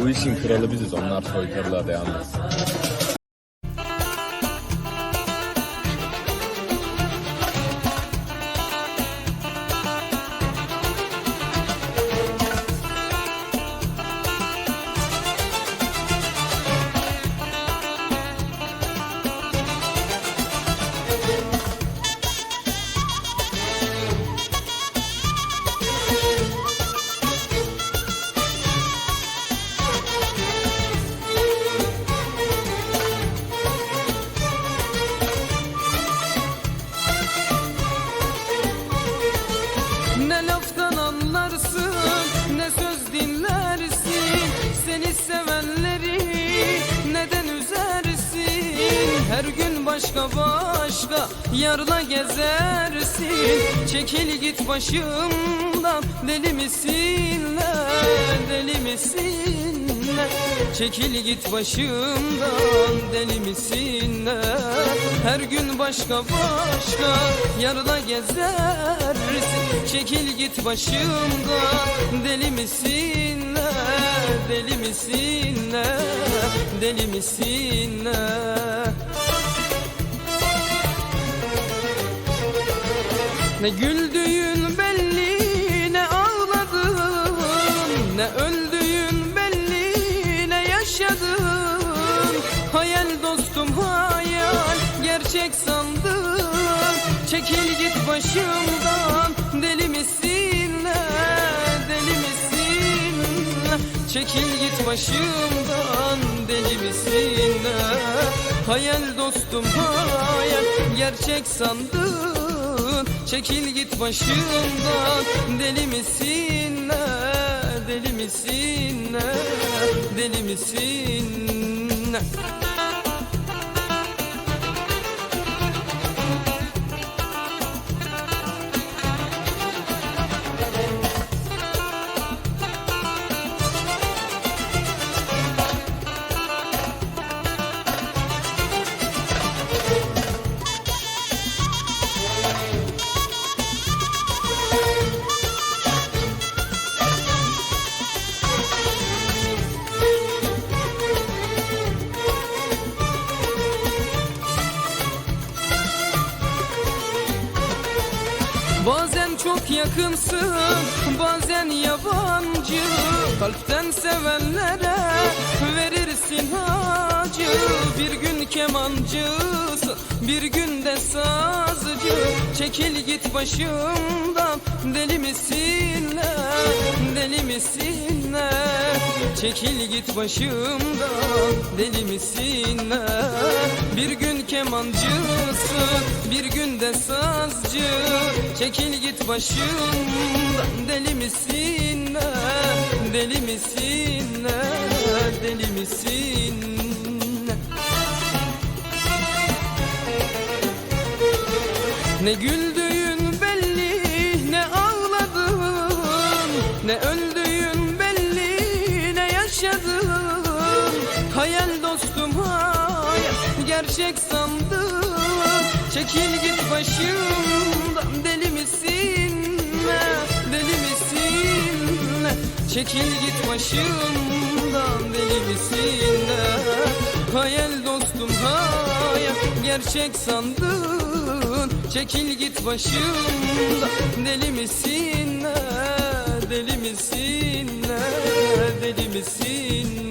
Bu işin kralı biziz. Onlar soytarılığa devam başka başka yarla gezersin. Çekil git başımdan deli misin lan deli misin lan Çekil git başımdan deli misin lan Her gün başka başka yarla gezersin. Çekil git başımdan deli misin lan deli misin lan deli misin lan Ne güldüğün belli ne ağladın Ne öldüğün belli ne yaşadın Hayal dostum hayal gerçek sandım Çekil git başımdan deli misin? Ne deli misin? Ne? Çekil git başımdan deli misin? Ne? Hayal dostum hayal gerçek sandın Çekil git başımdan. Deli misin? Ne? Deli misin? Ne? Deli misin? Ne Bazen çok yakınsın, bazen yabancı. Kalpten sevenlere verirsin acı. Bir gün kemancısın, bir gün de sazcı. Çekil git başımdan, deli misin ne, deli misin ne? Çekil git başımdan, deli misin ne Bir gün kemancısın, bir gün de sazcı. Çekil git başımdan deli misin? Ne Deli misin? Ne Deli misin? Ne Ne güldüğün gerçek sandım Çekil git başımdan deli misin? Deli misin? Çekil git başımdan deli misin? Hayal dostum hayal gerçek sandın? Çekil git başımdan deli misin? Deli misin? Deli misin